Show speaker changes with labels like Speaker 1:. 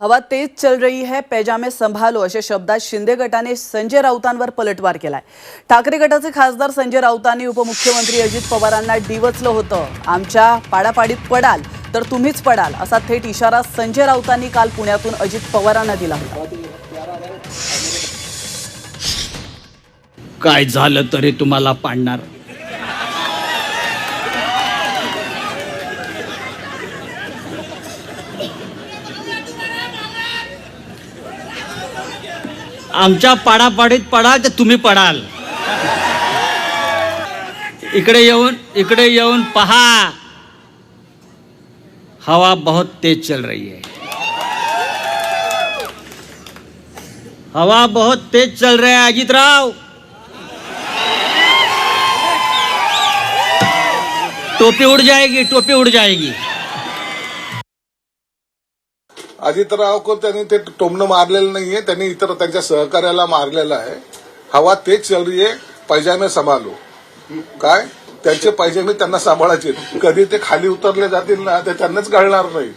Speaker 1: हवा तेज चल रही है पैजामे संभालो अशा शब्दात शिंदे गटाने संजय राऊतांवर पलटवार केलाय. ठाकरे गटाचे खासदार संजय राऊतांनी उपमुख्यमंत्री अजित पवारांना डिवचलं होतं. आमच्या पाडापाडीत पडाल तर तुम्हीच पडाल असा थेट इशारा संजय राऊतांनी काल पुण्यातून अजित पवारांना दिला होता.
Speaker 2: काय झालं तरी तुम्हाला पाडणार? आमच्या पाडापाडीत पडाल तर तुम्ही पडाल. इकडे येऊन इकडे येऊन पहा. हवा बहुत तेज चल रही है. हवा बहुत तेज चल रहा है अजितराव. टोपी उड़ जाएगी टोपी उड़ जाएगी.
Speaker 3: अजितरावकर त्यांनी ते टोमणं मारलेलं नाहीये त्यांनी इतर त्यांच्या सहकार्याला मारलेलं आहे. हवा तेच चल पैजामे सांभाळलो काय? त्यांचे पैजामे त्यांना सांभाळायचे. कधी ते खाली उतरले जातील ना ते त्यांनाच कळणार नाही.